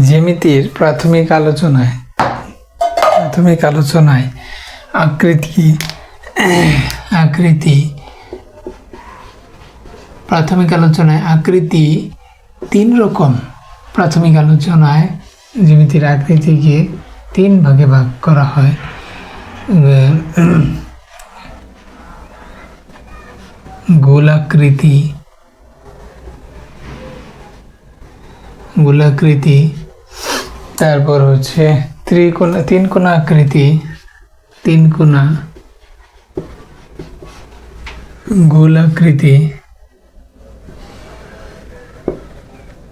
জ্যামিতির প্রাথমিক আলোচনায় প্রাথমিক আলোচনায় আকৃতি আকৃতি, প্রাথমিক আলোচনায় আকৃতি তিন রকম। প্রাথমিক আলোচনায় জ্যামিতির আকৃতিকে তিন ভাগে ভাগ করা হয়। গোলাকৃতি গোলাকৃতি তারপর হচ্ছে ত্রিকোণা তিন কোণা আকৃতি তিন কোণা গোল আকৃতি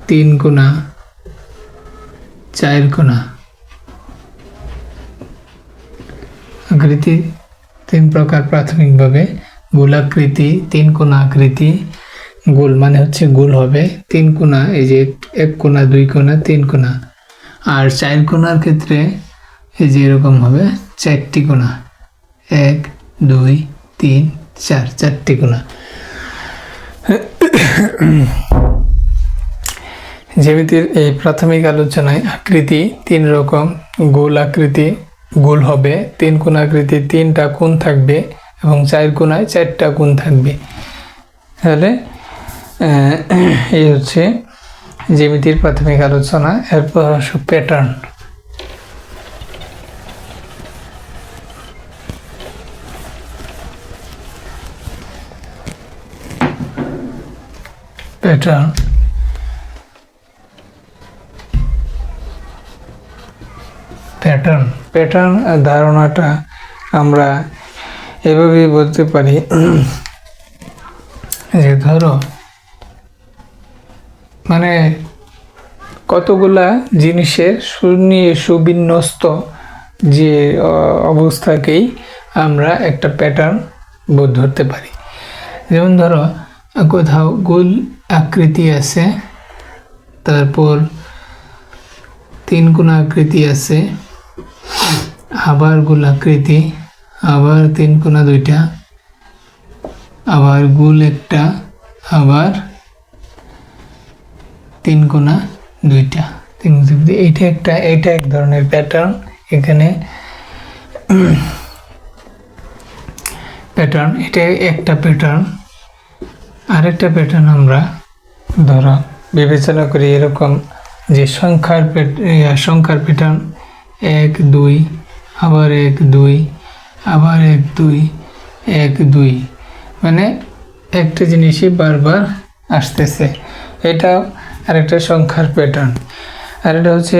তিন কোণা চার কোণা আকৃতি, তিন প্রকার প্রাথমিকভাবে গোলাকৃতি তিন কোণা আকৃতি, গোল মানে হচ্ছে গোল হবে তিন কোণা এই যে এক কোণা দুই কোণা তিন কোণা আর চার কোণার ক্ষেত্রে এই যে এরকম হবে, চারটি কোণা এক, দুই, তিন, চার, চারটি কোণা জ্যামিতির এই প্রাথমিক আলোচনায় আকৃতি তিন রকম, গোল আকৃতি, গোল হবে, তিন কোণ আকৃতি তিনটা কোণ থাকবে এবং চার কোণায় চারটা কোণ থাকবে। তাহলে এই হচ্ছে জ্যামিতির প্রাথমিক আলোচনা, এরপর হচ্ছে প্যাটার্ন প্যাটার্ন প্যাটার্ন প্যাটার্ন ধারণাটা আমরা এভাবেই বলতে পারি যে ধরো মানে কতগুলা জিনিসের শূন্য সুবিন্যস্ত যে অবস্থাকেই আমরা একটা প্যাটার্ন বোধ ধরতে পারি। যেমন ধরো, কোথাও গোল আকৃতি আছে, তারপর তিন কোণ আকৃতি আছে, আবার গোল আকৃতি, আবার তিন কোণা দুইটা, আবার গোল একটা, আবার তিন কোণা দুইটা। তিন এইটা একটা, এইটা এক ধরনের প্যাটার্ন এখানে প্যাটার্ন এটা একটা প্যাটার্ন আরেকটা প্যাটার্ন আমরা ধরো বিবেচনা করি এরকম যে সংখ্যার সংখ্যার প্যাটার্ন এক, দুই, আবার এক, দুই, আবার এক, দুই এক, দুই। মানে একটা জিনিসই বারবার আসতেছে। এটা আরেকটা সংখ্যার প্যাটার্ন আর এটা হচ্ছে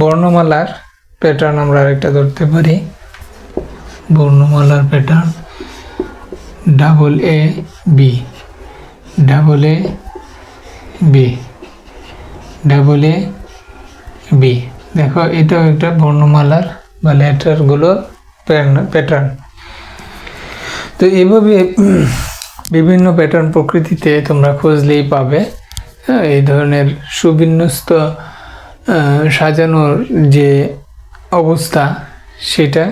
বর্ণমালার প্যাটার্ন আমরা আরেকটা ধরতে পারি। বর্ণমালার pattern double A B double A B double A B দেখো, এটাও একটা বর্ণমালার বা লেটারগুলো প্যাটার্ন তো এইভাবে বিভিন্ন প্যাটার্ন প্রকৃতিতে তোমরা খুঁজলেই পাবে। হ্যাঁ, এই ধরনের সুবিন্যস্ত সাজানোর যে অবস্থা সেটা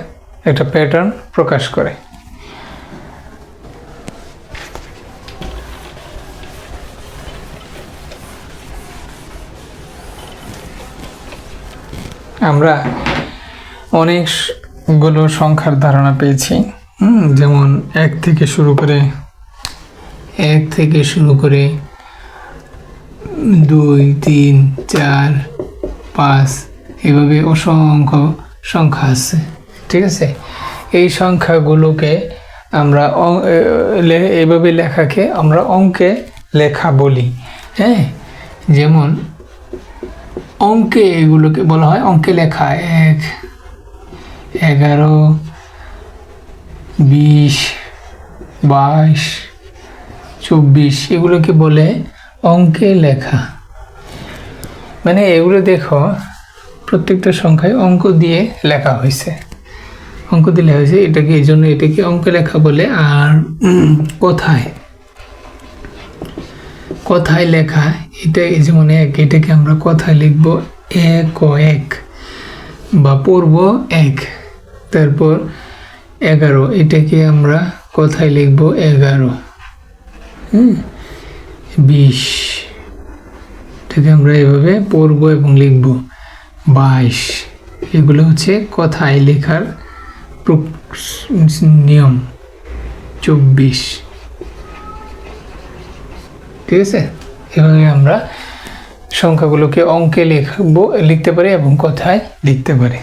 একটা প্যাটার্ন প্রকাশ করে। আমরা অনেকগুলো সংখ্যার ধারণা পেয়েছি। যেমন এক থেকে শুরু করে এক থেকে শুরু করে দুই, তিন, চার, পাঁচ, এভাবে অসংখ্য সংখ্যা আছে, ঠিক আছে? এই সংখ্যাগুলোকে আমরা এভাবে লেখাকে আমরা অঙ্কে লেখা বলি হ্যাঁ? যেমন অঙ্কে এগুলোকে বলা হয় অঙ্কে লেখা, এক, এগারো, বিশ, বাইশ, চব্বিশ, এগুলোকে বলে অঙ্কে লেখা। মানে এগুলো দেখো, প্রত্যেকটা সংখ্যায় অঙ্ক দিয়ে লেখা হয়েছে। অঙ্ক দিয়ে লেখা হয়েছে, এটাকে এই জন্য এটাকে অঙ্ক লেখা বলে। আর কোথায়? কথায় লেখা? এটা এই যেমন এক, এটাকে আমরা কথায় লিখব? এক এক বা পড়ব এক। তারপর এগারো, এটাকে আমরা কথায় লিখব? এগারো। হুম? বিশ। থেকে আমরা এভাবে পড়ব এবং লিখব বাইশ। এগুলো হচ্ছে কথায় লেখার নিয়ম। চব্বিশ। ঠিক আছে? এভাবে আমরা সংখ্যাগুলোকে অঙ্কে লিখব, লিখতে পারি এবং কথায় লিখতে পারি।